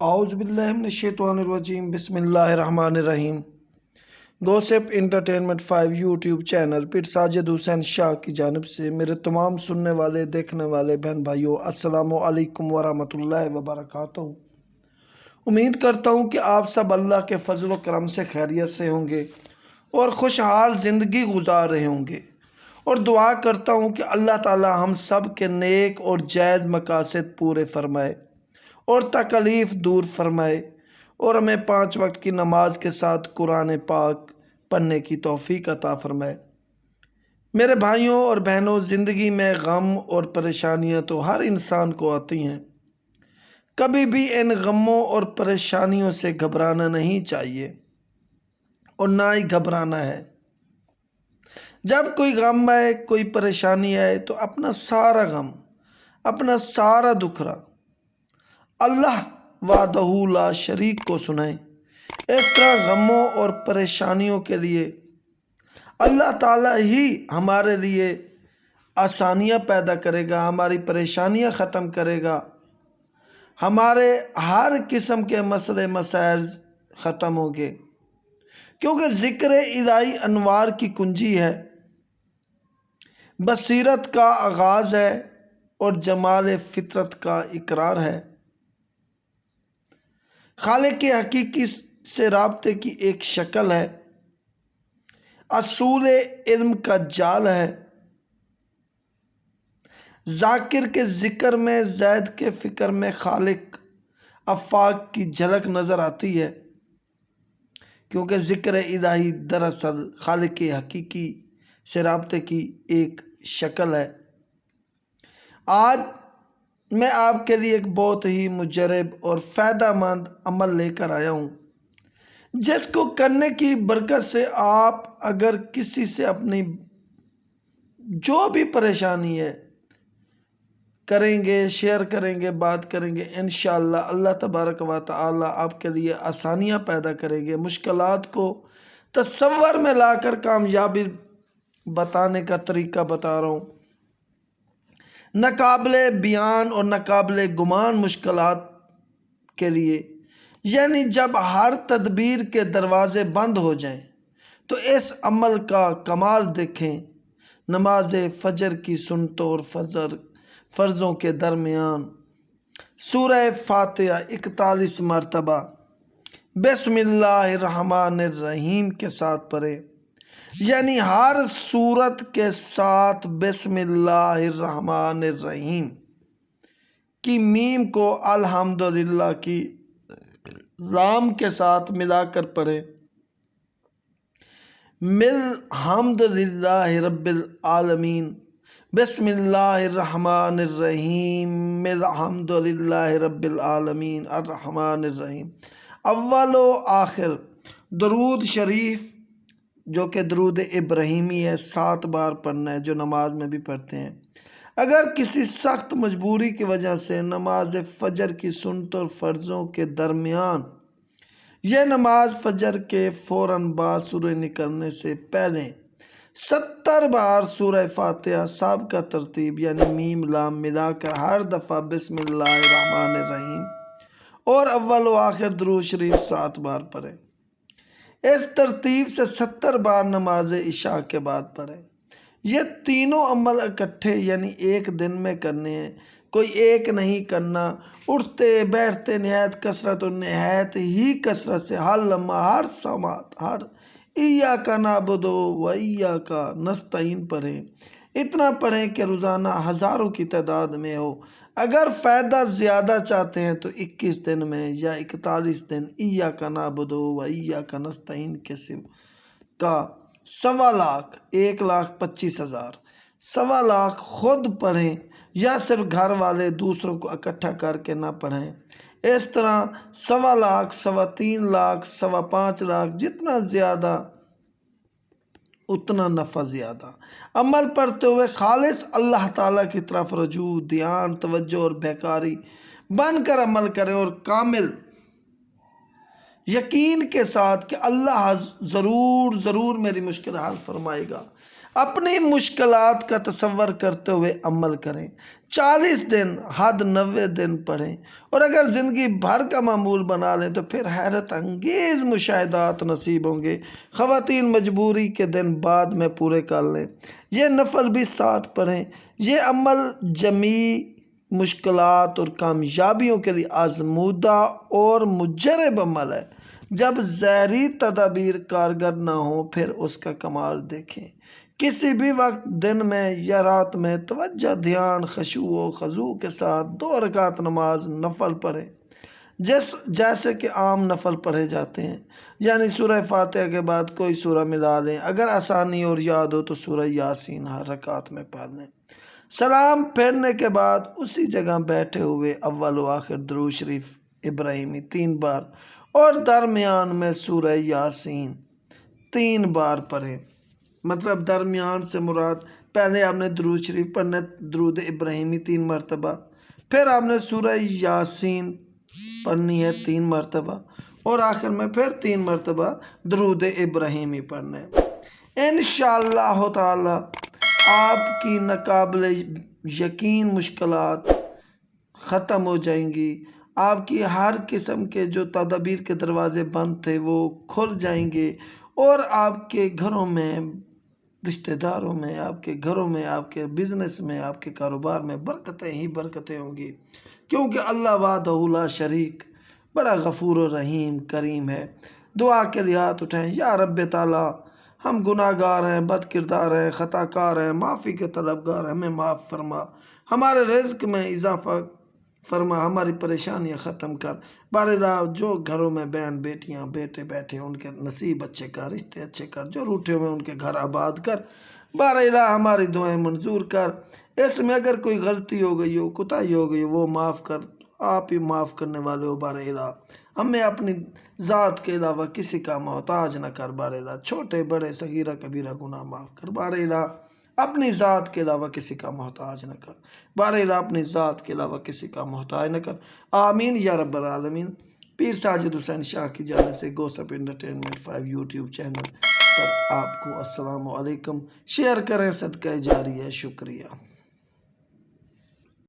आउज़बिल्लिनशैतवानरजीम बिस्मिल्लाहिर्रहमानिर्रहीम gossip entertainment five YouTube channel फिर साजिद हुसैन शाह की जानब से मेरे तमाम सुनने वाले देखने वाले बहन भाइयों अस्सलाम वालेकुम वरहमतुल्लाहि वबरकातुहू उम्मीद करता हूँ कि आप सब अल्लाह के फजल करम से खैरियत से होंगे और खुशहाल ज़िंदगी गुजार रहे होंगे और दुआ करता हूँ कि अल्लाह ताला हम सब के नेक और जायज़ मकासद पूरे फरमाए और तकलीफ़ दूर फरमाए और हमें पाँच वक्त की नमाज़ के साथ कुरान पाक पढ़ने की तोफ़ी अता फरमाए। मेरे भाइयों और बहनों, ज़िंदगी में गम और परेशानियाँ तो हर इंसान को आती हैं। कभी भी इन गमों और परेशानियों से घबराना नहीं चाहिए और ना ही घबराना है। जब कोई गम आए, कोई परेशानी आए तो अपना सारा गम, अपना सारा दुखरा अल्लाह वादहूला शरीक को सुनाए। इस तरह गमों और परेशानियों के लिए अल्लाह ताला ही हमारे लिए आसानियाँ पैदा करेगा, हमारी परेशानियाँ ख़त्म करेगा। हमारे हर किस्म के मसले, मसाइल ख़त्म होंगे। क्योंकि ज़िक्र इलाही अनवार की कुंजी है। बसीरत का आगाज़ है और जमाल फितरत का इकरार है। खाले के हकीकी से रबते की एक शक्ल है। असूल इल्म का जाल है। जाकिर के ज़िक्र में, जैद के फ़िक्र में खालिक अफाक की झलक नज़र आती है, क्योंकि ज़िक्र इलाही दरअसल खालिक के हकीकी से रबते की एक शक्ल है। आज मैं आपके लिए एक बहुत ही मुजरब और फ़ायदामंद अमल लेकर आया हूँ। जिसको करने की बरकत से आप अगर किसी से अपनी जो भी परेशानी है करेंगे, शेयर करेंगे, बात करेंगे इन अल्लाह तबारक व आपके लिए आसानियाँ पैदा करेंगे। मुश्किल को तस्वर में लाकर कामयाबी बताने का तरीका बता रहा हूँ। नाकबले बयान और नाकबले गुमान मुश्किल के लिए। यानी जब हर तदबीर के दरवाजे बंद हो जाएँ तो इस अमल का कमाल देखें। नमाज़ फजर की सुनतो और फजर, फ़र्ज़ों के दरमियान। सूरह फातिहा इकतालीस मरतबा। रहीम के साथ पढ़े। यानी हर सूरत के साथ बिस्मिल्लाहिर्रहमानिर्रहीम की मीम को अल्हम्दुलिल्लाह की राम के साथ मिलाकर पढ़े। मिल रब्बिल आलमीन। बिस्मिल्लाहिर्रहमानिर्रहीम। मिल हमदुलिल्लाह रब्बिल आलमीन। अर्रहमानिर्रहीम। अव्वल आखिर। दरूद शरीफ। जो कि दरूद इब्राहिमी है, सात बार पढ़ना है, जो नमाज़ में भी पढ़ते हैं। अगर किसी सख्त मजबूरी की वजह से नमाज़ फजर की सुनत और फ़र्ज़ों के दरमियान यह नमाज़ फजर के फ़ौर बाद सूर्य निकलने से पहले सत्तर बार सूर्य फातिहा साहब का तरतीब, यानी मीम, लाम मिलाकर हर दफ़ा बिस्मिल्लाहिर्रहमानिर्रहीम और अव्वल आखिर दरूद शरीफ सात बार पढ़ें। इस तरतीब से सत्तर बार नमाज़ इशा के बाद पढ़ें। ये तीनों अमल इकट्ठे, यानी एक दिन में करने हैं। कोई एक नहीं करना। उठते, बैठते नहायत कसरत और नहायत ही कसरत से हर लम्हा, हर समात, हर ईया का नाबदो ईया का नस्तीन पढ़ें। इतना पढ़ें कि रोज़ाना हज़ारों की तादाद में हो। अगर फ़ायदा ज़्यादा चाहते हैं तो 21 दिन में या इकतालीस दिन, ईया का नाबदो व ईया का नस्तीन किस्म का सवा लाख, एक लाख पच्चीस हज़ार। सवा लाख खुद पढ़ें या सिर्फ़ घर वाले दूसरों को इकट्ठा करके ना पढ़ें। इस तरह सवा लाख, सवा तीन लाख, सवा पाँच लाख, जितना ज़्यादा उतना नफ़ा ज़्यादा। अमल पढ़ते हुए खालिश अल्लाह ताला की तरफ़ रजू, ध्यान, तवज्जो और बेकारी बनकर अमल करें और कामिल यकीन के साथ कि अल्लाह ज़रूर ज़रूर मेरी मुश्किल हाल फरमाएगा। अपनी मुश्किल का तसव्वर करते हुए अमल करें। चालीस दिन, हद नबे दिन पढ़ें। और अगर ज़िंदगी भर का मामूल बना लें तो फिर हैरत अंगेज़ मुशाहदात नसीब होंगे। ख़वातीन मजबूरी के दिन बाद में पूरे कर लें। यह नफल भी साथ पढ़ें। ये अमल जमी मुश्किल और कामयाबियों के लिए आजमूदा और मुजरब अमल है। जब जहरी तदाबीर कारगर ना हो, फिर उसका कमाल देखें। किसी भी वक्त, दिन में या रात में, तवज्जो, ध्यान, खशु खजू के साथ दो रकात नमाज़ नफल पढ़े। जैस, जैसे कि आम नफल पढ़े जाते हैं। यानी सूरह फातिहा के बाद कोई सूरह मिला लें। अगर आसानी और याद हो तो सूरह यासीन हर रकात में पढ़ लें। सलाम फेरने के बाद उसी जगह बैठे हुए अव्वल आखिर दरू शरीफ इब्राहिमी तीन बार और दरमियान में सूरह यासीन तीन बार पढ़े। मतलब दरमियान से मुराद, पहले आपने दरूद शरीफ पढ़ना, दरूद इब्राहिमी तीन मरतबा, फिर आपने सूरह यासीन पढ़नी है तीन मरतबा, और आखिर में फिर तीन मरतबा दरूद इब्राहिमी पढ़ना है। इन ताला, आपकी नाकबल यकीन मुश्किल ख़त्म हो जाएँगी। आपकी हर किस्म के जो तदबीर के दरवाज़े बंद थे, वो खुल जाएँगे। और आपके घरों में, रिश्तेदारों में, आपके घरों में, आपके बिज़नेस में, आपके कारोबार में बरकतें ही बरकतें होंगी। क्योंकि अल्लाह वादला शरीक, बड़ा गफूर रहीम, करीम है। दुआ के लिए हाथ उठाएँ, या रब ताला, हम गुनाहगार हैं बद किरदार हैं, ख़ताकार हैं, माफ़ी के तलबगार हमें माफ़ फरमा। हमारे रिज्क में इजाफा फरमा, हमारी परेशानियाँ ख़त्म कर। बारला जो घरों में बहन, बेटियाँ, बेटे बैठे उनके नसीब अच्छे कर, रिश्ते अच्छे कर, जो रूठे हुए उनके घर आबाद कर। बारला हमारी दुआएँ मंजूर कर। इसमें अगर कोई गलती हो गई हो, कुताही हो गई हो, वो माफ़ कर, आप ही माफ़ करने वाले हो बारला हमें अपनी ज़ात के अलावा किसी का मोहताज न कर बारला छोटे, बड़े, सगीरा, कबीरा गुना माफ़ कर बारला अपनी ज़ात के अलावा किसी का मोहताज न कर। बार अपनी ज़ात के अलावा किसी का मोहताज न कर। आमीन, या रब्बर आलमीन। पीर साजिद हुसैन शाह की जानब से gossip entertainment five YouTube channel पर आपको अस्सलाम वालेकुम शेयर करें, सदका जारी है, शुक्रिया।